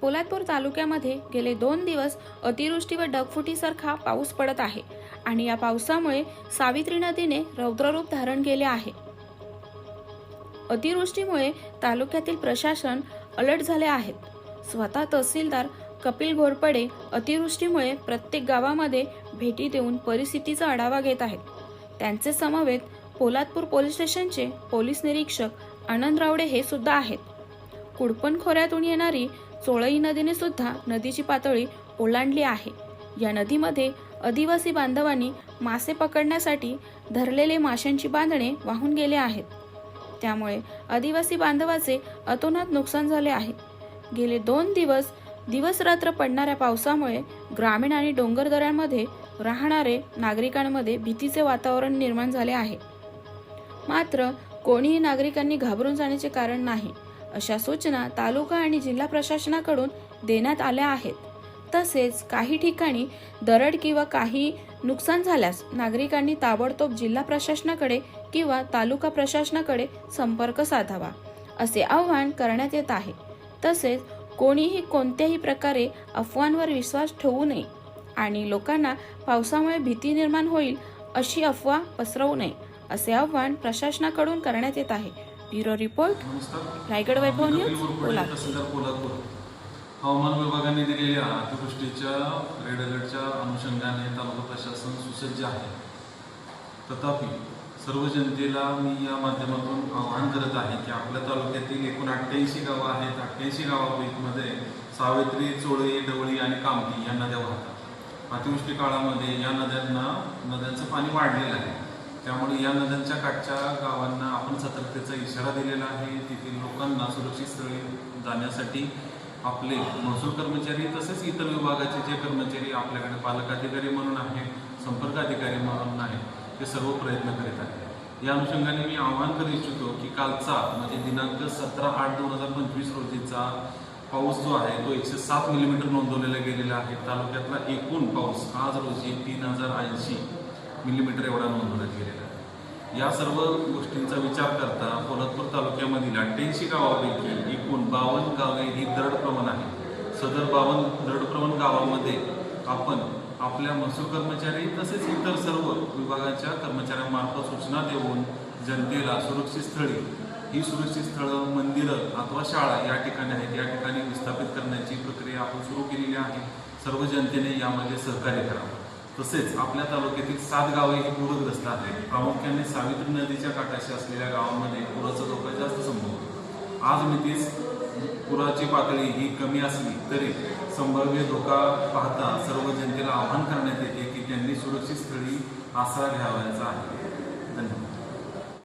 पोलादपूर तालुक्यामध्ये गेले दोन दिवस अतिवृष्टी व डगफुटीसारखा पाऊस पडत आहे आणि या पावसामुळे सावित्री नदीने रौद्ररूप धारण केले आहे. अतिवृष्टीमुळे तालुक्यातील प्रशासन अलर्ट झाले आहेत. स्वतः तहसीलदार कपिल घोरपडे अतिवृष्टीमुळे प्रत्येक गावामध्ये भेटी देऊन परिस्थितीचा आढावा घेत आहेत. त्यांचे समवेत पोलादपूर पोलीस स्टेशनचे पोलीस निरीक्षक आनंद रावडे हे सुद्धा आहेत. कुडपण खोऱ्यातून येणारी चोळई नदीने सुद्धा नदीची पातळी ओलांडली आहे. या नदीमध्ये आदिवासी बांधवांनी मासे पकडण्यासाठी धरलेले माशांची बांधणे वाहून गेले आहेत. त्यामुळे आदिवासी बांधवाचे अतोनात नुकसान झाले आहे. गेले दोन दिवस दिवस रात्र पडणाऱ्या पावसामुळे ग्रामीण आणि डोंगर दऱ्यांमध्ये राहणारे नागरिकांमध्ये भीतीचे वातावरण निर्माण झाले आहे. मात्र कोणीही नागरिकांनी घाबरून जाण्याचे कारण नाही. अशा सूचना तालुका आणि जिल्हा प्रशासनाकडून देण्यात आल्या आहेत. तसेच काही ठिकाणी दरड किंवा काही नुकसान झाल्यास नागरिकांनी ताबडतोब जिल्हा प्रशासनाकडे किंवा तालुका प्रशासनाकडे संपर्क साधावा असे आव्हान करण्यात येत आहे. तसेच कोणीही कोणत्याही प्रकारे अफवांवर विश्वास ठेवू नये आणि लोकांना पावसामुळे भीती निर्माण होईल अशी अफवा पसरवू नये असे आव्हान प्रशासनाकडून करण्यात येत आहे. Bureau report Raigad Vaibhav news Kolhapur हवामान विभागाने दिलेल्या अतिवृष्टीच्या रेड अलर्टच्या अनुषंगाने तालुका प्रशासन सुसज्ज आहे. तथापि सर्व जनतेला मी या माध्यमातून आवाहन करत आहे की आपल्या तालुक्यातील एकूण अठ्ठ्याऐंशी गावं आहेत. अठ्ठ्याऐंशी गावापैकीमध्ये सावित्री चोळई डवळी आणि कामती या नद्या वाहतात. अतिवृष्टी काळामध्ये या नद्यांना नद्यांचं पाणी वाढलेलं आहे. त्यामुळे या नद्यांच्या काठच्या गावांना आपण सतर्कतेचा इशारा दिलेला आहे. तेथील लोकांना सुरक्षित स्थळी जाण्यासाठी आपले महसूल कर्मचारी तसेच इतर विभागाचे जे कर्मचारी आपल्याकडे पालक अधिकारी म्हणून आहेत संपर्क अधिकारी म्हणून आहे ते सर्व प्रयत्न करीत आहेत. या अनुषंगाने मी आवाहन करू इच्छितो की कालचा म्हणजे दिनांक सतरा आठ दोन हजार पंचवीस रोजीचा पाऊस जो आहे तो एकशे सात मिलीमीटर नोंदवलेला गेलेला आहे. तालुक्यातला एकूण पाऊस आज रोजी तीन हजार ऐंशी मिलीमीटर एवढा नोंदवण्यात गेलेला आहे. या सर्व गोष्टींचा विचार करता पोलादपूर तालुक्यामधील अठ्ठ्याऐंशी गावापैकी एकूण बावन्न गावे ही दरड प्रमाण आहे. सदर बावन्न दरड प्रमाण गावामध्ये आपण आपल्या महसूल कर्मचारी तसेच इतर सर्व विभागाच्या कर्मचाऱ्यांमार्फत सूचना देऊन जनतेला सुरक्षित स्थळी ही सुरक्षित स्थळं मंदिरं अथवा शाळा या ठिकाणी आहेत या ठिकाणी विस्थापित करण्याची प्रक्रिया आपण सुरू केलेली आहे. सर्व जनतेने यामध्ये सहकार्य करावं. तसेच आपल्या तालुक्यातील सात गावे ही पूरग्रस्त आहेत. प्रामुख्याने सावित्री नदीच्या काठाशी असलेल्या गावांमध्ये पुराचा धोका जास्त संभवतो आज मितीस पुराची पातळी ही कमी असली तरी संभाव्य धोका पाहता सर्व जनतेला आवाहन करण्यात येते की त्यांनी सुरक्षित स्थळी आसरा घ्यावयाचा आहे.